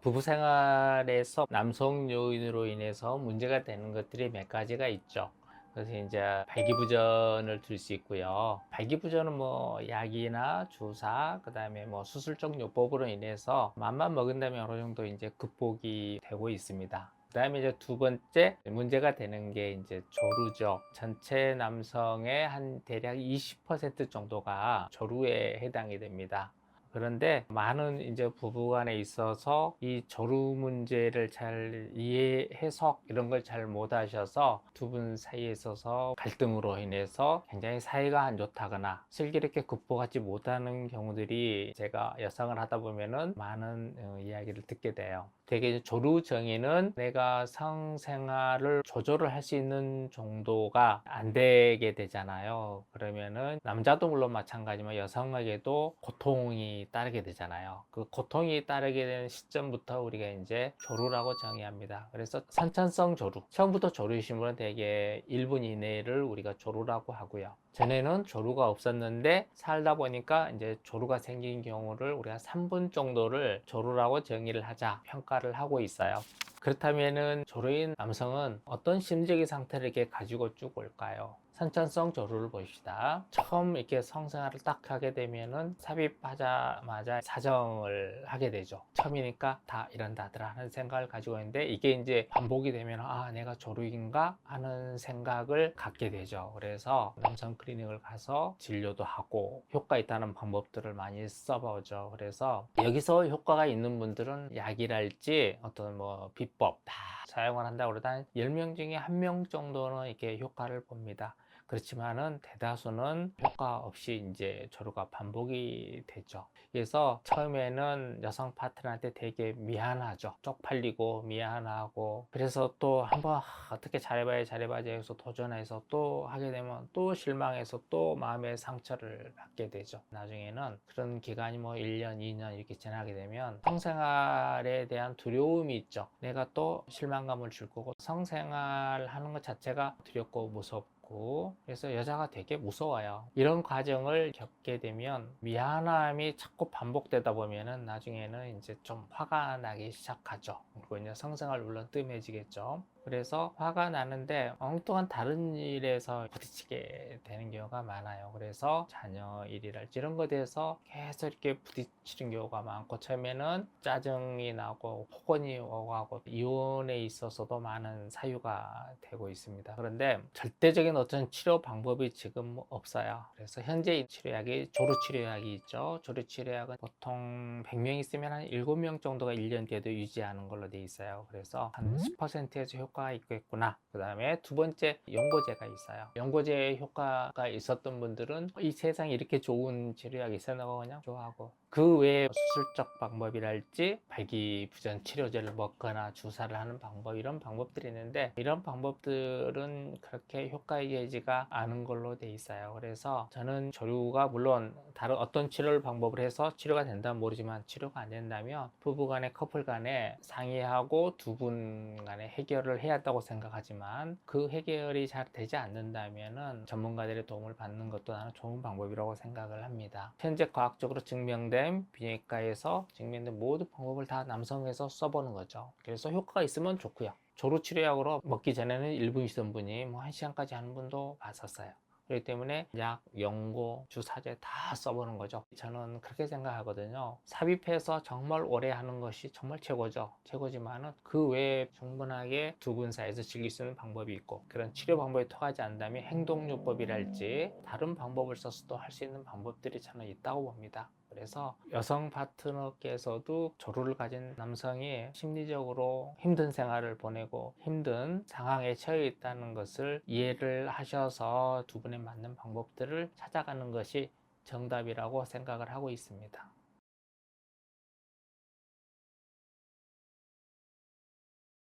부부 생활에서 남성 요인으로 인해서 문제가 되는 것들이 몇 가지가 있죠. 그래서 이제 발기부전을 들 수 있고요. 발기부전은 뭐 약이나 주사, 그 다음에 뭐 수술적 요법으로 인해서 맘만 먹은다면 어느 정도 이제 극복이 되고 있습니다. 그 다음에 이제 두 번째 문제가 되는 게 이제 조루죠. 전체 남성의 한 대략 20% 정도가 조루에 해당이 됩니다. 그런데 많은 이제 부부간에 있어서 이 조루 문제를 잘 이해 해석 이런 걸 잘 못하셔서 두 분 사이에 있어서 갈등으로 인해서 굉장히 사이가 안 좋다거나 슬기롭게 극복하지 못하는 경우들이 제가 여성을 하다 보면은 많은 어, 이야기를 듣게 돼요. 되게 조루 정의는 내가 성생활을 조절을 할 수 있는 정도가 안 되게 되잖아요. 그러면은 남자도 물론 마찬가지지만 여성에게도 고통이 따르게 되잖아요. 그 고통이 따르게 되는 시점부터 우리가 이제 조루라고 정의합니다. 그래서 선천성 조루. 처음부터 조루이신 분은 대개 1분 이내를 우리가 조루라고 하고요. 전에는 조루가 없었는데 살다 보니까 이제 조루가 생긴 경우를 우리가 3분 정도를 조루라고 정의를 하자 평가를 하고 있어요. 그렇다면은 조루인 남성은 어떤 심리적인 상태를 이렇게 가지고 쭉 올까요? 선천성 조루를 봅시다. 처음 이렇게 성생활을 딱 하게 되면은 삽입하자마자 사정을 하게 되죠. 처음이니까 다 이런다더라 하는 생각을 가지고 있는데 이게 이제 반복이 되면 아 내가 조루인가 하는 생각을 갖게 되죠. 그래서 남성 클리닉을 가서 진료도 하고 효과 있다는 방법들을 많이 써보죠. 그래서 여기서 효과가 있는 분들은 약이랄지 어떤 뭐 비법 다 사용을 한다고 그러다 한 10명 중에 한 명 정도는 이렇게 효과를 봅니다. 그렇지만은 대다수는 효과 없이 이제 조루가 반복이 되죠. 그래서 처음에는 여성 파트너한테 되게 미안하죠. 쪽팔리고 미안하고 그래서 또 한번 하, 어떻게 잘해봐야 잘해봐야지 해서 도전해서 또 하게 되면 또 실망해서 또 마음의 상처를 받게 되죠. 나중에는 그런 기간이 뭐 1년, 2년 이렇게 지나게 되면 성생활에 대한 두려움이 있죠. 내가 또 실망감을 줄 거고 성생활 하는 것 자체가 두렵고 무섭고 있고 그래서 여자가 되게 무서워요. 이런 과정을 겪게 되면 미안함이 자꾸 반복되다 보면은 나중에는 이제 좀 화가 나기 시작하죠. 그리고 이제 성생활 물론 뜸해지겠죠. 그래서 화가 나는데 엉뚱한 다른 일에서 부딪히게 되는 경우가 많아요. 그래서 자녀 일이랄지 이런 것에 대해서 계속 이렇게 부딪히는 경우가 많고 처음에는 짜증이 나고 폭언이 오고 하고 이혼에 있어서도 많은 사유가 되고 있습니다. 그런데 절대적인 어떤 치료 방법이 지금 없어요. 그래서 현재 치료약이 조루 치료약이 있죠. 조루 치료약은 보통 100명 있으면 한 7명 정도가 1년 뒤에도 유지하는 걸로 돼 있어요. 그래서 한 10%에서 효과가 있겠구나. 그 다음에 두 번째 연고제가 있어요. 연고제 효과가 있었던 분들은 이 세상에 이렇게 좋은 치료약이 있었나고 그냥 좋아하고 그 외에 수술적 방법이랄지 발기부전 치료제를 먹거나 주사를 하는 방법 이런 방법들이 있는데 이런 방법들은 그렇게 효과이지가 않은 걸로 돼 있어요. 그래서 저는 조류가 물론 다른 어떤 치료를 방법을 해서 치료가 된다면 모르지만 치료가 안 된다면 부부 간에 커플 간에 상의하고 두 분 간에 해결을 해야 한다고 생각하지만 그 해결이 잘 되지 않는다면은 전문가들의 도움을 받는 것도 나는 좋은 방법이라고 생각을 합니다. 현재 과학적으로 증명된 비뇨기과에서 증명된 모든 방법을 다 남성에서 써보는 거죠. 그래서 효과가 있으면 좋고요. 조루 치료약으로 먹기 전에는 1분 있던 분이 뭐 1시간까지 하는 분도 봤었어요. 그렇기 때문에 약, 연고, 주사제 다 써보는 거죠. 저는 그렇게 생각하거든요. 삽입해서 정말 오래 하는 것이 정말 최고죠. 최고지만은 그 외에 충분하게 두 분 사이에서 즐길 수 있는 방법이 있고 그런 치료 방법이 통하지 않는다면 행동요법이랄지 다른 방법을 써서도 할 수 있는 방법들이 저는 있다고 봅니다. 그래서 여성 파트너께서도 조루를 가진 남성이 심리적으로 힘든 생활을 보내고 힘든 상황에 처해 있다는 것을 이해를 하셔서 두 분에 맞는 방법들을 찾아가는 것이 정답이라고 생각을 하고 있습니다.